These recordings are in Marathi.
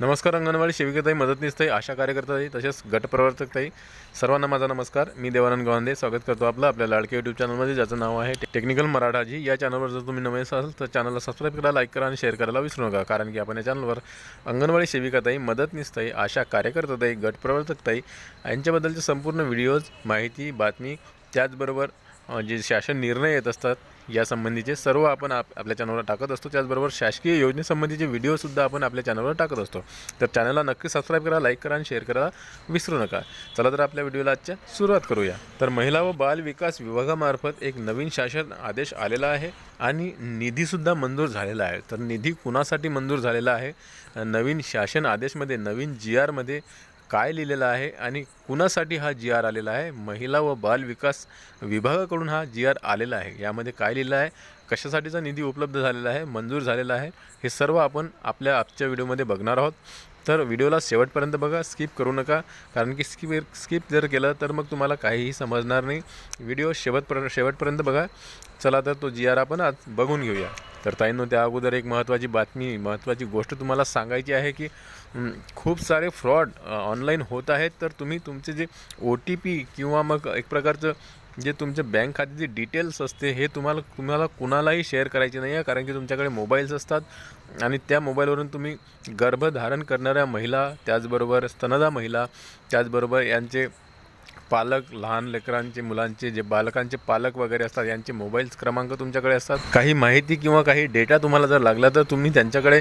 नमस्कार अंगणवाडी सेविकाताई मदतनीसताई आशा कार्यकर्ताई तसेच गटप्रवर्तकताई सर्वांना माझा नमस्कार. मी देवानंद गवांदे स्वागत करतो आपलं आपल्या लाडके यूट्यूब चॅनलमध्ये ज्याचं नाव आहे टेक्निकल मराठाजी. या चॅनलवर जर तुम्ही नवे असाल तर चॅनलला सबस्क्राईब करा लाईक करा आणि शेअर करायला विसरू नका कारण की आपण या चॅनलवर अंगणवाडी सेविकाताई मदतनीसताई आशा कार्यकर्ताताई गटप्रवर्तकताई यांच्याबद्दलचे संपूर्ण व्हिडिओज माहिती बातमी त्याचबरोबर जे शासन निर्णय येत असतात यासंबंधीचे सर्व आपण आप आपल्या चॅनलवर टाकत असतो. त्याचबरोबर शासकीय योजनेसंबंधीचे व्हिडिओसुद्धा आपण आपल्या चॅनलवर टाकत असतो. तर चॅनलला नक्की सबस्क्राईब करा लाईक करा आणि शेअर करायला विसरू नका. चला तर आपल्या व्हिडिओला आजच्या सुरुवात करूया. तर महिला व बाल विकास विभागामार्फत एक नवीन शासन आदेश आलेला आहे आणि निधीसुद्धा मंजूर झालेला आहे. तर निधी कुणासाठी मंजूर झालेला आहे? नवीन शासन आदेशमध्ये नवीन जी आरमध्ये काय लिहिलेलं आहे आणि कुणासाठी हा जी आर आलेला आहे? महिला व बाल विकास विभागाकडून हा जी आर आलेला आहे. यामध्ये काय लिहिलं आहे? कशासाठीचा निधी उपलब्ध झालेला आहे? मंजूर झालेला आहे? हे सर्व आपण आपल्या आजच्या व्हिडिओमध्ये बघणार आहोत. तर व्हिडिओला शेवटपर्यंत बघा स्किप करू नका. कारण की स्किप स्किप जर केलं तर मग तुम्हाला काहीही समजणार नाही. व्हिडिओ शेवटपर्यंत शेवटपर्यंत बघा. चला तर तो जी आर आपण आज बघून घेऊया. तर ताईंनो त्या अगोदर एक महत्त्वाची बातमी महत्त्वाची गोष्ट तुम्हाला सांगायची आहे की खूप सारे फ्रॉड ऑनलाईन होत आहेत. तर तुम्ही तुमचे जे ओ टी पी किंवा मग एक प्रकारचं जे तुमच्या बँक खात्याची डिटेल्स असते हे तुम्हाला तुम्हाला कुणालाही शेअर करायचे नाही आहे कारण की तुमच्याकडे मोबाईल्स असतात आणि त्या मोबाईलवरून तुम्ही गर्भधारण करणाऱ्या महिला त्याचबरोबर स्तनदा महिला त्याचबरोबर यांचे पालक लहान लेकरांचे मुलांचे जे बालकांचे पालक वगैरे असतात यांचे मोबाईल क्रमांक तुमच्याकडे असतात? काही माहिती किंवा काही डेटा तुम्हाला जर लागला तर तुम्ही त्यांच्याकडे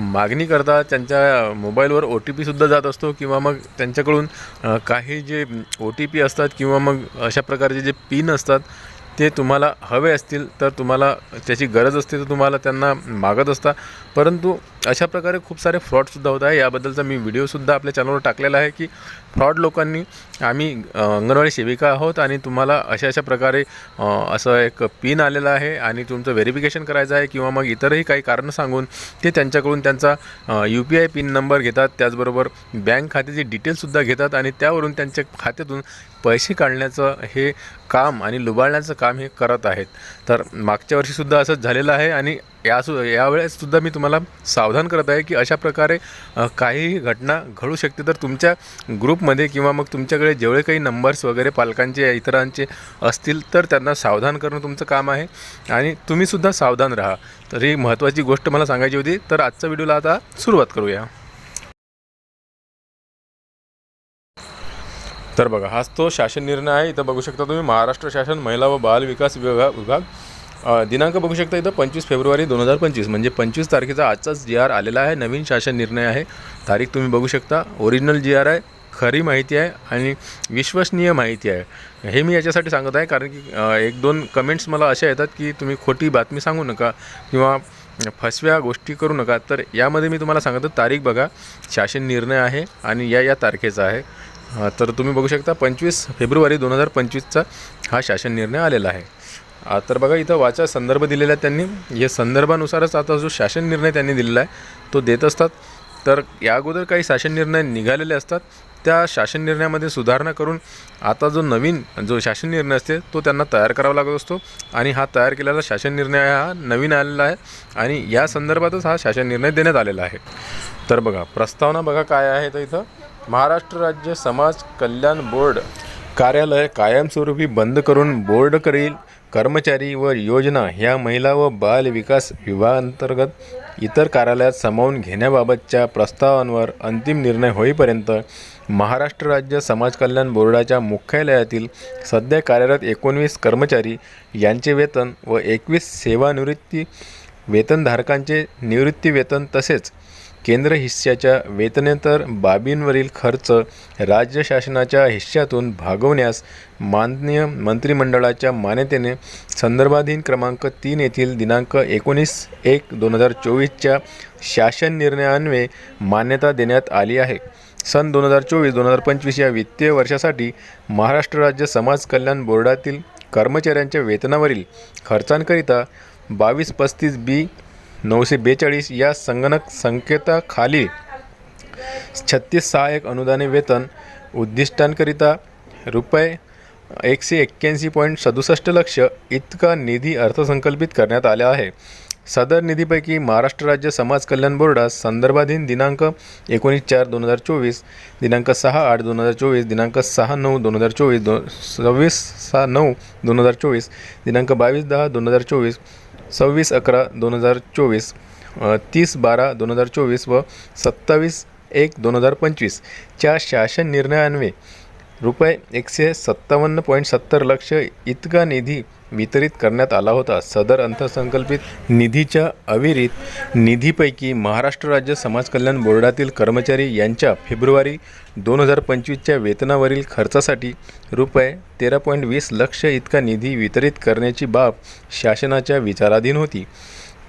मागणी करता त्यांच्या मोबाईलवर ओ टी पीसुद्धा जात असतो किंवा मग त्यांच्याकडून काही जे ओ टी पी असतात किंवा मग अशा प्रकारचे जे पिन असतात ते तुम्हाला हवे असतील तर तुम्हाला त्याची गरज असते तर तुम्हाला त्यांना मागत असता. परंतु अशा प्रकारे खूप सारे फ्रॉडसुद्धा होत आहे. याबद्दलचा मी व्हिडिओसुद्धा आपल्या चॅनलवर टाकलेला आहे की फ्रॉड लोकांनी आम्ही अंगणवाडी सेविका आहोत आणि तुम्हाला अशा अशा प्रकारे असं एक पिन आलेला आहे आणि तुमचं व्हेरिफिकेशन करायचं आहे किंवा मग इतरही काही कारणं सांगून ते त्यांच्याकडून त्यांचा U P I pin number घेतात. त्याचबरोबर बँक खात्याची डिटेल्ससुद्धा घेतात आणि त्यावरून त्यांच्या खात्यातून पैसे काढण्याचं हे काम आणि लुबाळण्याचं काम हे करत आहेत. तर मागच्या वर्षीसुद्धा असंच झालेलं आहे आणि यासु यावेळेससुद्धा मी तुम्हाला सावधान करत आहे की अशा प्रकारे काहीही घटना घडू शकते तर तुमच्या ग्रुपमध्ये किंवा मग तुमच्याकडे जेवढे काही नंबर्स वगैरे पालकांचे इतरांचे असतील तर त्यांना सावधान करणं तुमचं काम आहे. आणि तुम्हीसुद्धा सावधान राहा. तर ही महत्त्वाची गोष्ट मला सांगायची होती. तर आजच्या व्हिडिओला आता सुरुवात करूया. तर बघा हाच तो शासन निर्णय आहे. इथं बघू शकता तुम्ही महाराष्ट्र शासन महिला व बाल विकास विभाग विभाग दिनांक बघू शकता इथं पंचवीस फेब्रुवारी दोन हजार पंचवीस म्हणजे पंचवीस तारखेचा आजचाच जी आर आलेला आहे नवीन शासन निर्णय आहे. तारीख तुम्ही बघू शकता ओरिजिनल जी आर आहे खरी माहिती आहे आणि विश्वसनीय माहिती आहे. हे मी याच्यासाठी सांगत आहे कारण की एक दोन कमेंट्स मला अशा येतात की तुम्ही खोटी बातमी सांगू नका किंवा फसव्या गोष्टी करू नका. तर यामध्ये मी तुम्हाला सांगतो तारीख बघा शासन निर्णय आहे आणि या या तारखेचा आहे. तर तुम्ही बघू शकता पंचवीस फेब्रुवारी दोन हजार पंचवीसचा हा शासन निर्णय आलेला आहे. तर बघा इथं वाचा संदर्भ दिलेला आहे त्यांनी. या संदर्भानुसारच आता जो शासन निर्णय त्यांनी दिलेला आहे तो देत असतात. तर या अगोदर काही शासन निर्णय निघालेले असतात. त्या शासन निर्णयामध्ये सुधारणा करून आता जो नवीन जो शासन निर्णय असते तो त्यांना तयार करावा लागत असतो. आणि हा तयार केलेला शासन निर्णय हा नवीन आलेला आहे आणि या संदर्भातच हा शासन निर्णय देण्यात आलेला आहे. तर बघा प्रस्तावना बघा काय आहे तर इथं. महाराष्ट्र राज्य समाज कल्याण बोर्ड कार्यालय कायमस्वरूपी बंद करून बोर्ड करील. कर्मचारी व योजना ह्या महिला व बाल विकास विभागांतर्गत इतर कार्यालयात सामावून घेण्याबाबतच्या प्रस्तावांवर अंतिम निर्णय होईपर्यंत महाराष्ट्र राज्य समाज कल्याण बोर्डाच्या मुख्यालयातील सध्या कार्यरत एकोणवीस कर्मचारी यांचे वेतन व एकवीस सेवानिवृत्ती वेतनधारकांचे निवृत्ती वेतन तसेच केंद्र हिस्स्याच्या वेतनेतर बाबींवरील खर्च राज्य शासनाच्या हिश्श्यातून भागवण्यास माननीय मंत्रिमंडळाच्या मान्यतेने संदर्भाधीन क्रमांक तीन येथील दिनांक एकोणीस एक दोन हजार चोवीसच्या शासन निर्णयान्वये मान्यता देण्यात आली आहे. सन दोन हजार चोवीस दोन हजार पंचवीस या वित्तीय वर्षासाठी महाराष्ट्र राज्य समाज कल्याण बोर्डातील कर्मचाऱ्यांच्या वेतनावरील खर्चांकरिता बावीस पस्तीस बी नऊशे बेचाळीस या संगणक संकेताखाली छत्तीस सहाय्यक अनुदाने वेतन उद्दिष्टांकरिता रुपये एकशे एक्क्याऐंशी पॉईंट सदुसष्ट लक्ष इतका निधी अर्थसंकल्पित करण्यात आला आहे. सदर निधीपैकी महाराष्ट्र राज्य समाज कल्याण बोर्डास संदर्भाधीन दिनांक एकोणीस चार दोन हजार चोवीस दिनांक सहा आठ दोन हजार चोवीस दिनांक सहा नऊ दोन हजार चोवीस दो सव्वीस सहा नऊ दोन हजार चोवीस दिनांक बावीस दहा दोन हजार चोवीस सव्वीस अकरा दोन हजार चोवीस तीस बारा दोन हजार चोवीस व सत्तावीस एक दोन हजार पंचवीसच्या शासन निर्णयान्वये रुपये एकशे सत्तावन्न पॉईंट सत्तर लक्ष इतका निधी वितरित करण्यात आला होता. सदर अर्थसंकल्पित निधीच्या अविरित निधीपैकी महाराष्ट्र राज्य समाज कल्याण बोर्डातील कर्मचारी यांच्या फेब्रुवारी दोन हजार पंचवीसच्या वेतनावरील खर्चासाठी रुपये तेरा पॉईंट वीस लक्ष इतका निधी वितरित करण्याची बाब शासनाच्या विचाराधीन होती.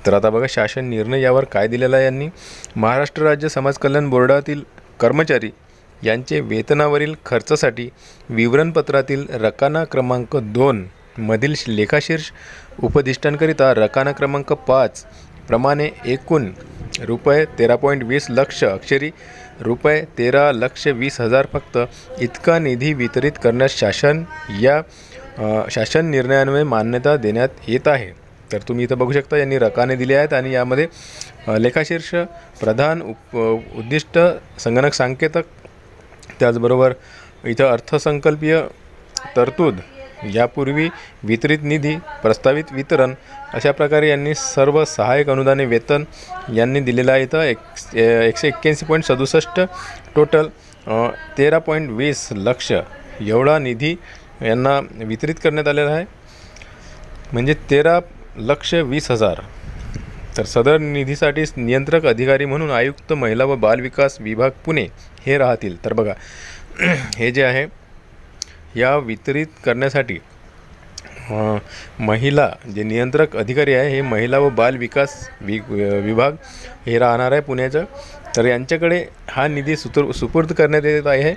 तर आता बघा शासन निर्णय यावर काय दिलेला आहे यांनी? महाराष्ट्र राज्य समाज कल्याण बोर्डातील कर्मचारी यांचे वेतनावरील खर्चासाठी विवरणपत्रातील रकाना क्रमांक दोन मधील लेखाशीर्ष उपदिष्टांकरिता रकाना क्रमांक पाच प्रमाणे एकूण रुपये तेरा पॉईंट वीस लक्ष अक्षरी रुपये तेरा लक्ष वीस हजार फक्त इतका निधी वितरित करण्यास शासन या शासन निर्णयान्वये मान्यता देण्यात येत आहे. तर तुम्ही इथं बघू शकता यांनी रकाने दिले आहेत आणि यामध्ये लेखाशीर्ष प्रधान उप उद्दिष्ट संगणक सांकेतक त्याचबरोबर इथं अर्थसंकल्पीय तरतूद यापूर्वी वितरित निधी प्रस्तावित वितरण अशा प्रकारे यांनी सर्व सहाय्यक अनुदाने वेतन यांनी दिलेलं आहे. इथं एक एकशे एक्क्याऐंशी पॉईंट सदुसष्ट टोटल तेरा पॉईंट वीस लक्ष एवढा निधी यांना वितरित करण्यात आलेला आहे. म्हणजे तेरा लक्ष वीस हजार. तर सदर निधीसाठी नियंत्रक अधिकारी म्हणून आयुक्त महिला व बालविकास विभाग पुणे हे राहतील. तर बघा हे जे आहे या वितरित करण्यासाठी महिला जे नियंत्रक अधिकारी आहे हे महिला व बाल विकास वि विभाग हे राहणार आहे पुण्याचं. तर यांच्याकडे हा निधी सुतर सुपूर्द करण्यात येत आहे.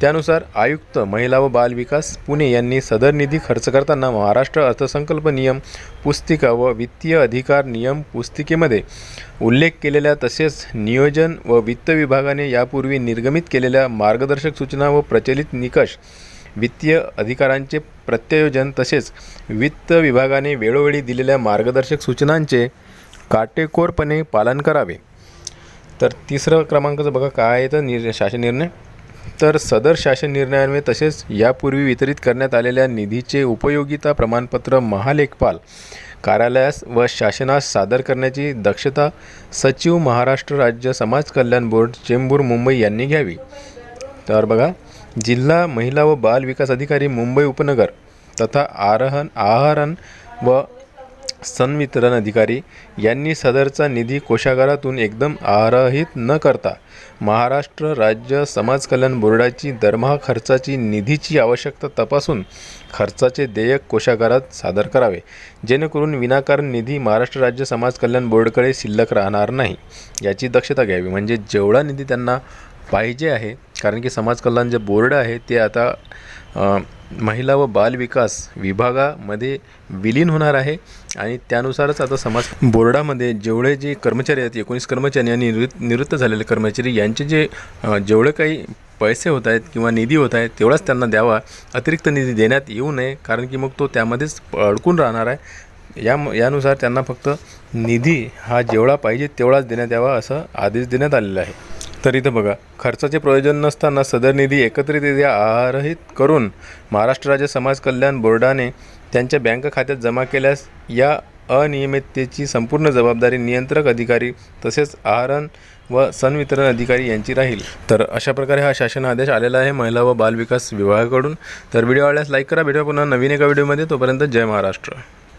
त्यानुसार आयुक्त महिला व बाल विकास पुणे यांनी सदर निधी खर्च करताना महाराष्ट्र अर्थसंकल्प नियम पुस्तिका व वित्तीय अधिकार नियम पुस्तिकेमध्ये उल्लेख केलेल्या तसेच नियोजन व वित्त विभागाने यापूर्वी निर्गमित केलेल्या मार्गदर्शक सूचना व प्रचलित निकष वित्तीय अधिकारांचे प्रत्ययोजन तसेच वित्त विभागाने वेळोवेळी दिलेल्या मार्गदर्शक सूचनांचे काटेकोरपणे पालन करावे. तर तिसरं क्रमांकाचं बघा काय आहे तर निर् शासन निर्णय? तर सदर शासन निर्णयान्वये तसेच यापूर्वी वितरित करण्यात आलेल्या निधीचे उपयोगिता प्रमाणपत्र महालेखपाल कार्यालयास व शासनास सादर करण्याची दक्षता सचिव महाराष्ट्र राज्य समाज कल्याण बोर्ड चेंबूर मुंबई यांनी घ्यावी. तर बघा जिल्हा महिला व बाल विकास अधिकारी मुंबई उपनगर तथा आरहन आहरण व संवितरण अधिकारी यांनी सदरचा निधी कोशागारातून एकदम आरहित न करता महाराष्ट्र राज्य समाज कल्याण बोर्डाची दरमहा खर्चाची निधीची आवश्यकता तपासून खर्चाचे देयक कोशागारात सादर करावे. जेणेकरून विनाकारण निधी महाराष्ट्र राज्य समाज कल्याण बोर्डकडे शिल्लक राहणार नाही. याची दक्षता घ्यावी. म्हणजे जेवढा निधी त्यांना पाहिजे आहे कारण की समाज कल्याण जे बोर्ड आहे ते आता महिला व बालविकास विभागामध्ये विलीन होणार आहे आणि त्यानुसारच आता समाज बोर्डामध्ये जेवढे जे कर्मचारी आहेत एकोणीस कर्मचारी आणि निवृत्त निवृत्त झालेले कर्मचारी यांचे जे जेवढे काही पैसे होत आहेत किंवा निधी होत आहेत तेवढाच त्यांना द्यावा. अतिरिक्त निधी देण्यात येऊ नये कारण की मग तो त्यामध्येच अडकून राहणार आहे. या यानुसार त्यांना फक्त निधी हा जेवढा पाहिजे तेवढाच देण्यात यावा असं आदेश देण्यात आलेला आहे. तर इथं बघा खर्चाचे प्रयोजन नसताना सदर निधी एकत्रितरित्या आहारहित करून महाराष्ट्र राज्य समाज कल्याण बोर्डाने त्यांच्या बँक खात्यात जमा केल्यास या अनियमिततेची संपूर्ण जबाबदारी नियंत्रक अधिकारी तसेच आहरण व संवितरण अधिकारी यांची राहील. तर अशा प्रकारे हा शासन आदेश आलेला आहे महिला व बालविकास विभागाकडून. तर व्हिडिओ आवडल्यास लाईक करा. भेटूया पुन्हा नवीन एका व्हिडिओमध्ये. तोपर्यंत जय महाराष्ट्र.